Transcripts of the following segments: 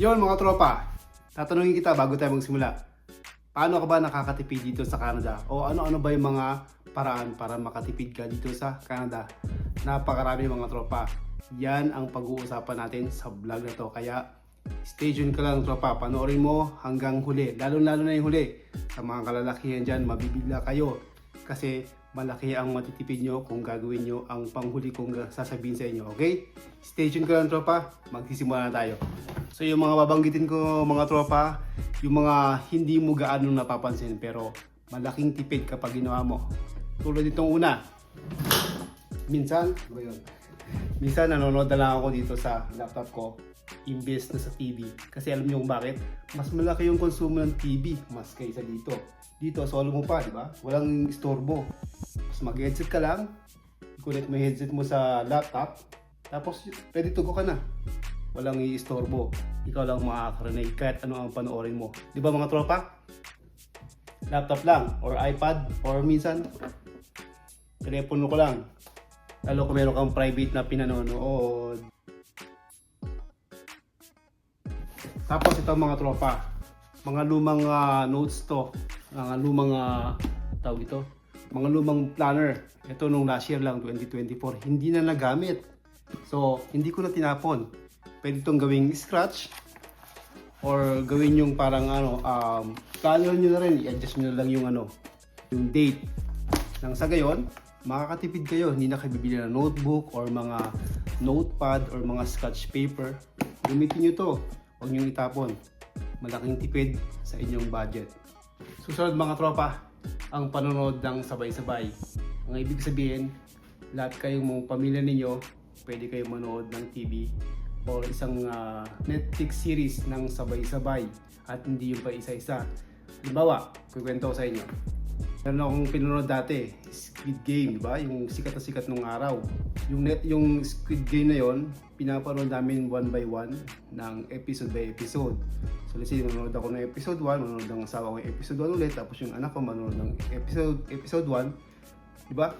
Yon mga tropa, tatanungin kita bago tayo magsimula. Paano ka ba nakakatipid dito sa Canada? O ano-ano ba yung mga paraan para makatipid ka dito sa Canada? Napakarami mga tropa. Yan ang pag-uusapan natin sa vlog na to. Kaya stay tuned ka lang tropa. Panoorin mo hanggang huli. Lalo-lalo na yung huli. Sa mga kalalakihan dyan, mabibigla kayo. Kasi malaki ang matitipid nyo kung gagawin nyo ang panghuli kong sasabihin sa inyo. Okay? Stay tuned ka lang tropa. Magsisimula na tayo. So yung mga babanggitin ko mga tropa, yung mga hindi mo gaano napapansin pero malaking tipid kapag ginawa mo. Tulad itong una. Minsan, ano ba yun? Minsan nanonood na lang ako dito sa laptop ko imbes na sa TV. Kasi alam niyo kung bakit? Mas malaki yung konsumo ng TV mas kaysa dito. Dito, solo mo pa, di ba? Walang istorbo. Mas mag-headset ka lang, connect mo headset mo sa laptop, tapos ready to go ka na walang iistorbo. Ikaw lang makakarinig kahit ano ang panoorin mo. Di ba mga tropa? Laptop lang, or iPad, or minsan, telepono ko lang. Lalo kung meron kang private na pinanonood. Tapos ito mga tropa, mga lumang ah, notes to, mga lumang ah, tawag ito, mga lumang planner. Ito nung last year lang, 2024, hindi na nagamit. So, hindi ko na tinapon. Pwede itong gawing scratch or gawin yung parang ano, um, planner nyo na rin, i-adjust nyo lang yung ano, yung date. Nang sa gayon, makakatipid kayo. Hindi na kayo bibili ng notebook or mga notepad or mga sketch paper. Gamitin nyo to. Huwag nyo itapon. Malaking tipid sa inyong budget. Susunod mga tropa, ang panonood ng sabay-sabay. Ang ibig sabihin, lahat kayong mga pamilya ninyo, pwede kayong manood ng TV or isang ah, Netflix series ng sabay-sabay at hindi yung pa isa-isa. Halimbawa, kukwento ko sa inyo. Meron akong pinanood dati, Squid Game, di ba? Yung sikat na sikat nung araw. Yung net, yung Squid Game na yon, pinapanood namin one by one ng episode by episode. So let's say, manonood ako ng episode 1, manonood ng asawa ko ng episode 1 ulit, tapos yung anak ko manonood ng episode episode 1, di ba?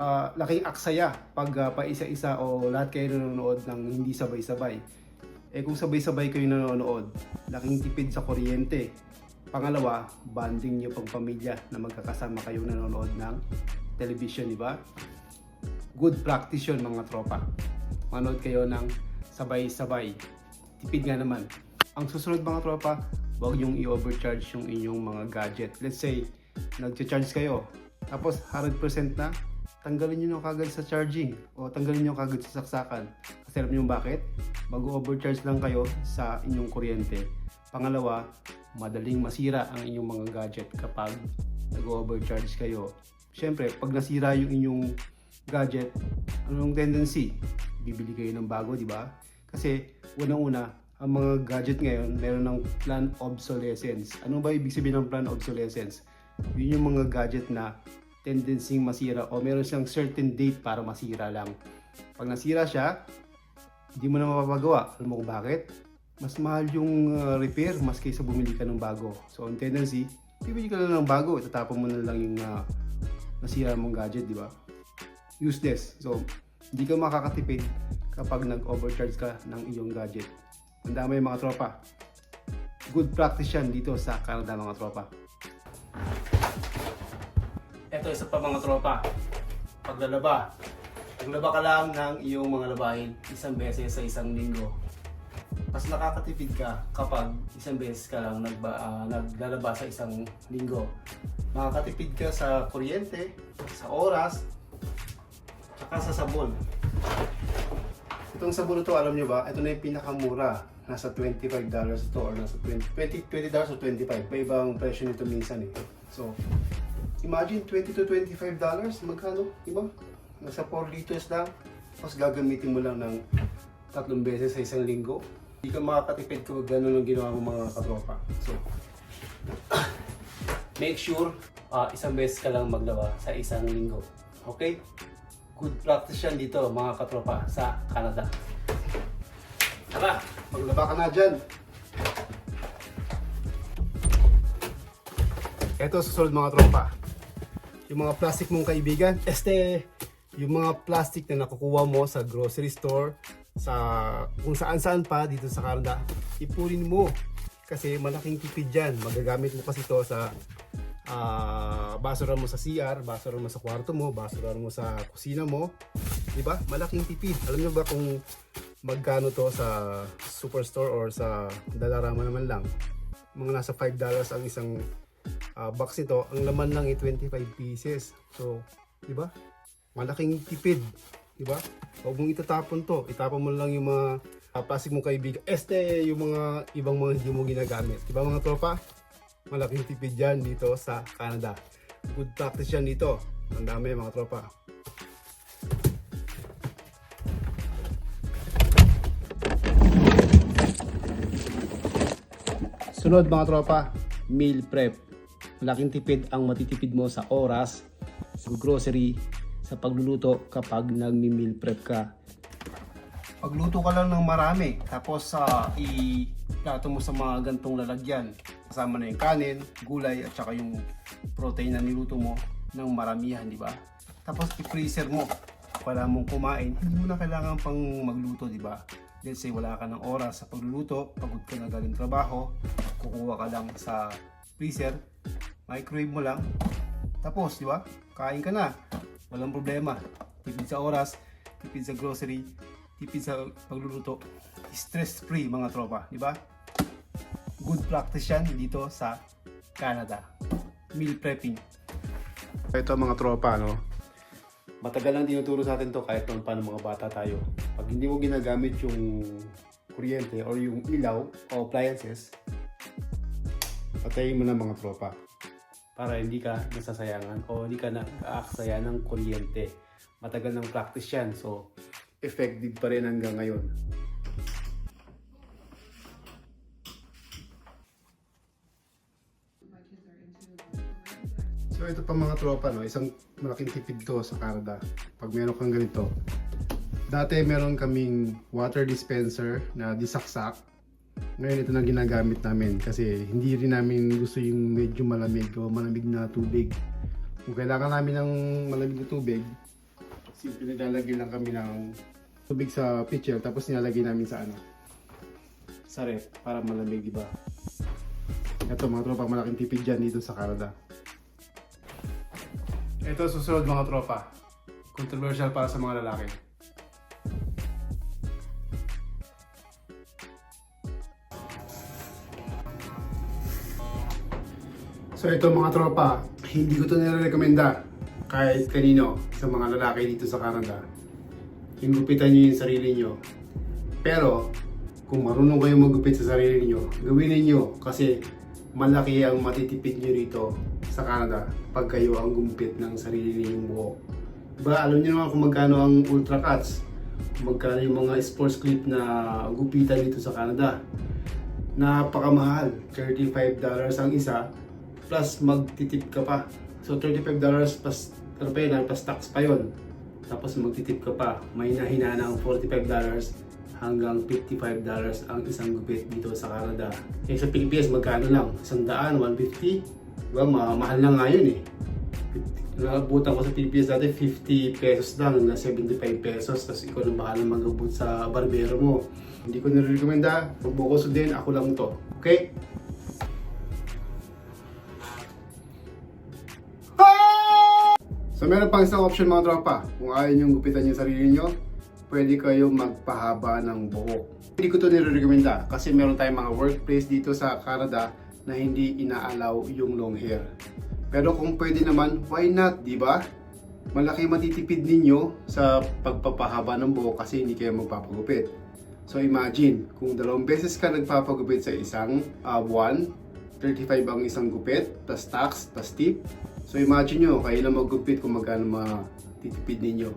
Ah, laking aksaya pag ah, pa isa-isa o lahat kayo nanonood ng hindi sabay-sabay. Eh kung sabay-sabay kayo nanonood, laking tipid sa kuryente. Pangalawa, bonding niyo pang pamilya na magkakasama kayo nanonood ng television, di ba? Good practice yun mga tropa. Manood kayo ng sabay-sabay. Tipid nga naman. Ang susunod mga tropa, huwag yung i-overcharge yung inyong mga gadget. Let's say, nag-charge kayo, tapos 100% na, tanggalin nyo na kagad sa charging o tanggalin nyo kagad sa saksakan. Kasi alam nyo bakit? Mag-overcharge lang kayo sa inyong kuryente. Pangalawa, madaling masira ang inyong mga gadget kapag nag-overcharge kayo. Siyempre, pag nasira yung inyong gadget, anong tendency? Bibili kayo ng bago, di ba? Kasi, unang-una, ang mga gadget ngayon, meron ng plan obsolescence. Ano ba ibig sabihin ng plan obsolescence? Yun yung mga gadget na tendency masira o meron siyang certain date para masira lang. Pag nasira siya, hindi mo na mapapagawa. Alam mo kung bakit? Mas mahal yung uh, repair mas kaysa bumili ka ng bago. So, ang tendency, bibili ka lang ng bago, itatapon mo na lang yung uh, nasira mong gadget, di ba? Useless. So, hindi ka makakatipid kapag nag-overcharge ka ng iyong gadget. Ang dami mga tropa. Good practice yan dito sa Canada mga tropa. Ito isa pa mga tropa. Paglalaba. Paglaba ka lang ng iyong mga labahin isang beses sa isang linggo. Mas nakakatipid ka kapag isang beses ka lang nagba, ah, naglalaba sa isang linggo. Makakatipid ka sa kuryente, sa oras, tsaka sa sabon. Itong sabon na to, alam nyo ba, ito na yung pinakamura. Nasa $25 ito or nasa 20, 20, $20 o 25. May ibang presyo nito minsan eh. So, imagine 20 to 25 dollars magkano? Diba nasa 4 liters lang. Tapos gagamitin mo lang ng tatlong beses sa isang linggo. Hindi ka makakatipid kung gano'n ang ginawa mo mga katropa. So make sure ah, isang beses ka lang maglawa sa isang linggo. Okay? Good practice yan dito mga katropa sa Canada. Tara maglaba ka na dyan. Ito susunod mga tropa. Yung mga plastic mong kaibigan, este, yung mga plastic na nakukuha mo sa grocery store, sa kung saan saan pa dito sa Canada, ipunin mo. Kasi malaking tipid yan. Magagamit mo kasi to sa ah basura mo sa CR, basura mo sa kwarto mo, basura mo sa kusina mo. 'Di ba? Malaking tipid. Alam niyo ba kung magkano to sa superstore or sa Dalarama naman lang? Mga nasa $5 ang isang ah, box nito. Ang laman lang ay 25 pieces. So, 'di ba? Malaking tipid. 'Di ba? Huwag mong itatapon to. Itapon mo lang yung mga uh, plastic mong kaibigan. Este, yung mga ibang mga hindi mo ginagamit. 'Di ba mga tropa? Malaking tipid yan dito sa Canada. Good practice yan dito. Ang dami mga tropa. Sunod mga tropa, meal prep. Malaking tipid ang matitipid mo sa oras, sa grocery, sa pagluluto kapag nagmi-meal prep ka. Pagluto ka lang ng marami, tapos sa i-plato mo sa mga gantong lalagyan. Kasama na yung kanin, gulay, at saka yung protein na niluto mo ng maramihan, di ba? Tapos i-freezer mo. Wala mong kumain, hindi mo na kailangan pang magluto, di ba? Let's say wala ka ng oras sa pagluluto, pagod ka na galing trabaho, kukuha ka lang sa freezer, microwave mo lang, tapos, di ba? Kain ka na. Walang problema. Tipid sa oras, tipid sa grocery, tipid sa pagluluto. Stress-free mga tropa, di ba? Good practice yan dito sa Canada. Meal prepping. Ito mga tropa, no? Matagal lang tinuturo sa atin to kahit noon pa ng mga bata tayo. Pag hindi mo ginagamit yung kuryente or yung ilaw o appliances, patayin mo na mga tropa para hindi ka nasasayangan o hindi ka nakaaksaya ng kuryente. Matagal ng practice yan, so effective pa rin hanggang ngayon. So ito pa mga tropa, no? isang malaking tipid to sa Canada. Pag meron kang ganito, dati meron kaming water dispenser na disaksak. Ngayon ito na ginagamit namin kasi hindi rin namin gusto yung medyo malamig o malamig na tubig. Kung kailangan namin ng malamig na tubig, simple nilalagay lang kami ng tubig sa pitcher tapos nilalagay namin sa ano sa ref para malamig, di ba? Ito mga tropa, malaking tipid dyan dito sa Canada. Ito susunod mga tropa. Controversial para sa mga lalaki. So ito mga tropa, hindi ko to nire-recommenda kahit kanino sa mga lalaki dito sa Canada. Higupitan nyo yung sarili nyo. Pero, kung marunong kayo magupit sa sarili nyo, gawin ninyo kasi malaki ang matitipid nyo rito sa Canada pag kayo ang gumupit ng sarili ninyong buhok. Diba, alam niyo naman kung magkano ang ultra cuts, magkano yung mga sports clip na gupitan dito sa Canada. Napakamahal, $35 ang isa, plus magtitip ka pa. So $35 plus, ah, plus tax pa yun. Tapos magtitip ka pa, may nahina ng $45 hanggang $55 ang isang gupit dito sa Canada. Eh sa Pilipinas magkano lang? Isang daan, 150? Diba, ma mahal na nga yun eh. Nakabutan ko sa Pilipinas dati 50 pesos lang hanggang 75 pesos tapos ikaw na bahala mag-abot sa barbero mo. Hindi ko nire-recommenda. Huwag mo sundin, ako lang to. Okay? So meron pang isang option mga tropa. Kung ayaw nyo gupitan yung sarili nyo, pwede kayong magpahaba ng buhok. Hindi ko to nire-recommenda kasi meron tayong mga workplace dito sa Canada na hindi inaalaw yung long hair. Pero kung pwede naman, why not, di ba? Malaki matitipid ninyo sa pagpapahaba ng buhok kasi hindi kayo magpapagupit. So imagine, kung dalawang beses ka nagpapagupit sa isang uh, buwan, 35 ang isang gupit, plus tax, plus tip. So imagine nyo, kayo lang maggupit kung magkano matitipid ninyo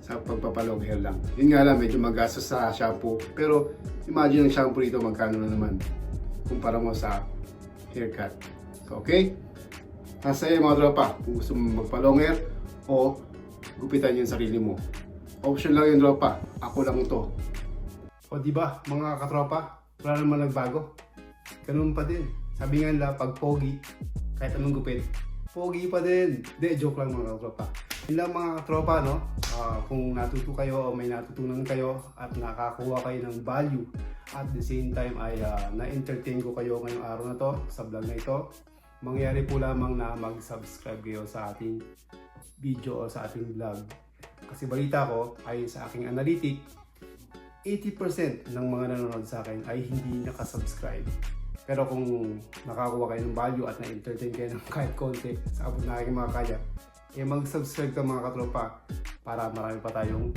sa pagpapalong hair lang. Yun nga lang, medyo magastos sa shampoo. Pero imagine ang shampoo rito magkano na naman kumpara mo sa haircut. So, okay? Nasa iyo mga tropa, kung gusto mo magpa-long hair o gupitan yung sarili mo. Option lang yung tropa, ako lang to. O di ba mga katropa, wala naman nagbago. Ganun pa din. Sabi nga nila, pag pogi, kahit anong gupit, pogi pa din. Hindi, joke lang mga katropa. Yun mga tropa, no? Ah, kung natuto kayo o may natutunan kayo at nakakuha kayo ng value at the same time ay ah, na-entertain ko kayo ngayong araw na to sa vlog na ito, mangyari po lamang na mag-subscribe kayo sa ating video o sa ating vlog. Kasi balita ko, ay sa aking analytic, 80% ng mga nanonood sa akin ay hindi nakasubscribe. Pero kung nakakuha kayo ng value at na-entertain kayo ng kahit konti sa abot na aking mga kaya, eh mag-subscribe ka mga katropa para marami pa tayong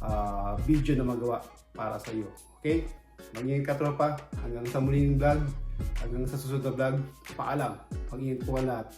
ah, video na magawa para sa iyo. Okay? Mag-ingat ka tropa. Hanggang sa muling vlog. Hanggang sa susunod na vlog. Paalam. Mag-ingat po ang lahat.